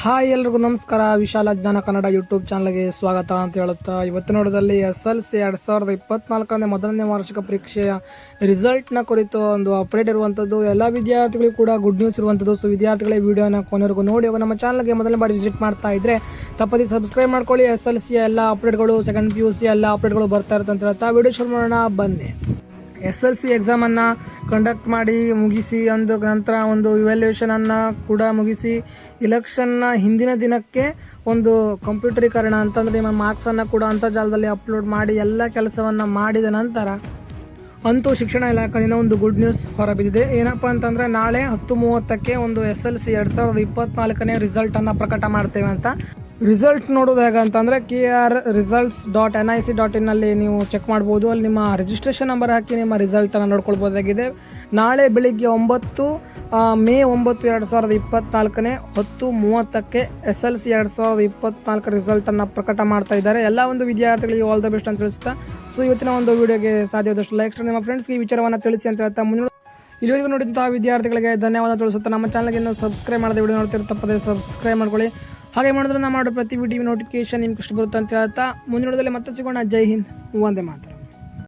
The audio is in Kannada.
ಹಾಯ್ ಎಲ್ರಿಗೂ ನಮಸ್ಕಾರ. ವಿಶಾಲ ಜ್ಞಾನ ಕನ್ನಡ ಯೂಟ್ಯೂಬ್ ಚಾನಲ್ಗೆ ಸ್ವಾಗತ ಅಂತ ಹೇಳುತ್ತಾ ಇವತ್ತಿನ ನೋಡೋದಲ್ಲಿ ಎಸ್ ಎಲ್ ಸಿ ಎರಡು ಸಾವಿರದ ಇಪ್ಪತ್ನಾಲ್ಕನೇ ಮೊದಲನೇ ವಾರ್ಷಿಕ ಪರೀಕ್ಷೆಯ ರಿಸಲ್ಟ್ನ ಕುರಿತು ಒಂದು ಅಪ್ಡೇಟ್ ಇರುವಂಥದ್ದು ಎಲ್ಲ ವಿದ್ಯಾರ್ಥಿಗಳಿಗೂ ಕೂಡ ಗುಡ್ ನ್ಯೂಸ್ ಇರುವಂಥದ್ದು ಸೊ ವಿದ್ಯಾರ್ಥಿಗಳೇ ವಿಡಿಯೋನ ಕೊನೆವರೆಗೂ ನೋಡಿ ನಮ್ಮ ಚಾನಲ್ಗೆ ಮೊದಲನೇ ಬಾರಿ ವಿಸಿಟ್ ಮಾಡ್ತಾ ಇದ್ರೆ ತಪ್ಪದಿ ಸಬ್ಸ್ಕ್ರೈಬ್ ಮಾಡ್ಕೊಳ್ಳಿ. ಎಸ್ ಎಲ್ ಸಿ ಎಲ್ಲ ಅಪ್ಡೇಟ್ಗಳು, ಸೆಕೆಂಡ್ ಪಿ ಯು ಸಿ ಎಲ್ಲ ಅಪ್ಡೇಟ್ಗಳು ಬರ್ತಾ ಇರುತ್ತೆ ಅಂತ ಹೇಳ್ತಾ, ವಿಡಿಯೋ ಶುರು ಮಾಡೋಣ, ಬನ್ನಿ. ಎಸ್ ಎಲ್ ಸಿ ಎಕ್ಸಾಮನ್ನು ಕಂಡಕ್ಟ್ ಮಾಡಿ ಮುಗಿಸಿ ಒಂದು ನಂತರ ಒಂದು ಇವ್ಯಾಲ್ಯೂಯೇಷನನ್ನು ಕೂಡ ಮುಗಿಸಿ ಇಲೆಕ್ಷನ್ನ ಹಿಂದಿನ ದಿನಕ್ಕೆ ಒಂದು ಕಂಪ್ಯೂಟರೀಕರಣ ಅಂತಂದರೆ ನಿಮ್ಮ ಮಾರ್ಕ್ಸನ್ನು ಕೂಡ ಅಂತರ್ಜಾಲದಲ್ಲಿ ಅಪ್ಲೋಡ್ ಮಾಡಿ ಎಲ್ಲ ಕೆಲಸವನ್ನು ಮಾಡಿದ ನಂತರ ಅಂತೂ ಶಿಕ್ಷಣ ಇಲಾಖೆಯಿಂದ ಒಂದು ಗುಡ್ ನ್ಯೂಸ್ ಹೊರಬಿದ್ದಿದೆ. ಏನಪ್ಪ ಅಂತಂದರೆ ನಾಳೆ ಹತ್ತು ಮೂವತ್ತಕ್ಕೆ ಒಂದು ಎಸ್ ಎಲ್ ಸಿ ಎರಡು ಸಾವಿರದ ಇಪ್ಪತ್ನಾಲ್ಕನೇ ರಿಸಲ್ಟನ್ನು ಪ್ರಕಟ ಮಾಡ್ತೇವೆ ಅಂತ. ರಿಸಲ್ಟ್ ನೋಡೋದು ಹೇಗಂತಂದರೆ K R results dot N I C dot ಇನ್ನಲ್ಲಿ ನೀವು ಚೆಕ್ ಮಾಡ್ಬೋದು. ಅಲ್ಲಿ ನಿಮ್ಮ ರಿಜಿಸ್ಟ್ರೇಷನ್ ನಂಬರ್ ಹಾಕಿ ನಿಮ್ಮ ರಿಸಲ್ಟನ್ನು ನೋಡ್ಕೊಳ್ಬೋದಾಗಿದೆ. ನಾಳೆ ಬೆಳಿಗ್ಗೆ ಒಂಬತ್ತು ಮೇ ಒಂಬತ್ತು ಎರಡು ಸಾವಿರದ ಇಪ್ಪತ್ನಾಲ್ಕನೇ ಹತ್ತು ಮೂವತ್ತಕ್ಕೆ ಎಸ್ ಎಲ್ ಸಿ ಎರಡು ಸಾವಿರದ ಇಪ್ಪತ್ನಾಲ್ಕು ರಿಸಲ್ಟನ್ನು ಪ್ರಕಟ ಮಾಡ್ತಾ ಇದ್ದಾರೆ. ಎಲ್ಲ ಒಂದು ವಿದ್ಯಾರ್ಥಿಗಳಿಗೆ ಆಲ್ ದ ಬೆಸ್ಟ್ ಅಂತ ತಿಳಿಸ್ತಾ ಸೊ ಇವತ್ತಿನ ಒಂದು ವಿಡಿಯೋಗೆ ಸಾಧ್ಯವಾದಷ್ಟು ಲೈಕ್ಸ್ ನಿಮ್ಮ ಫ್ರೆಂಡ್ಸ್ಗೆ ಈ ವಿಚಾರವನ್ನು ತಿಳಿಸಿ ಅಂತ ಹೇಳ್ತಾ ಮುಂದೆ ಇಲ್ಲಿವರೆಗೂ ನೋಡಿದಂತಹ ವಿದ್ಯಾರ್ಥಿಗಳಿಗೆ ಧನ್ಯವಾದ ತಿಳಿಸುತ್ತಾ ನಮ್ಮ ಚಾನಲ್ಗೆ ಇನ್ನೂ ಸಬ್ಸ್ಕ್ರೈಬ್ ಮಾಡದೆ ವಿಡಿಯೋ ನೋಡ್ತಿರೋ ತಪ್ಪದೆ ಸಬ್ಸ್ಕ್ರೈಬ್ ಮಾಡ್ಕೊಳ್ಳಿ. ಹಾಗೆ ಮಾಡಿದ್ರೆ ನಾವು ಮಾಡೋ ಪ್ರತಿ ವಿಡಿಯೋ ನೋಟಿಫಿಕೇಶನ್ ನಿಮ್ಗೆ ಇಷ್ಟು ಬರುತ್ತೆ ಅಂತ ಹೇಳ್ತಾ ಮುಂದಿನದಲ್ಲಿ ಮತ್ತೆ ಸಿಗೋಣ. ಜೈ ಹಿಂದ್. ಒಂದೇ ಮಾತ್ರ.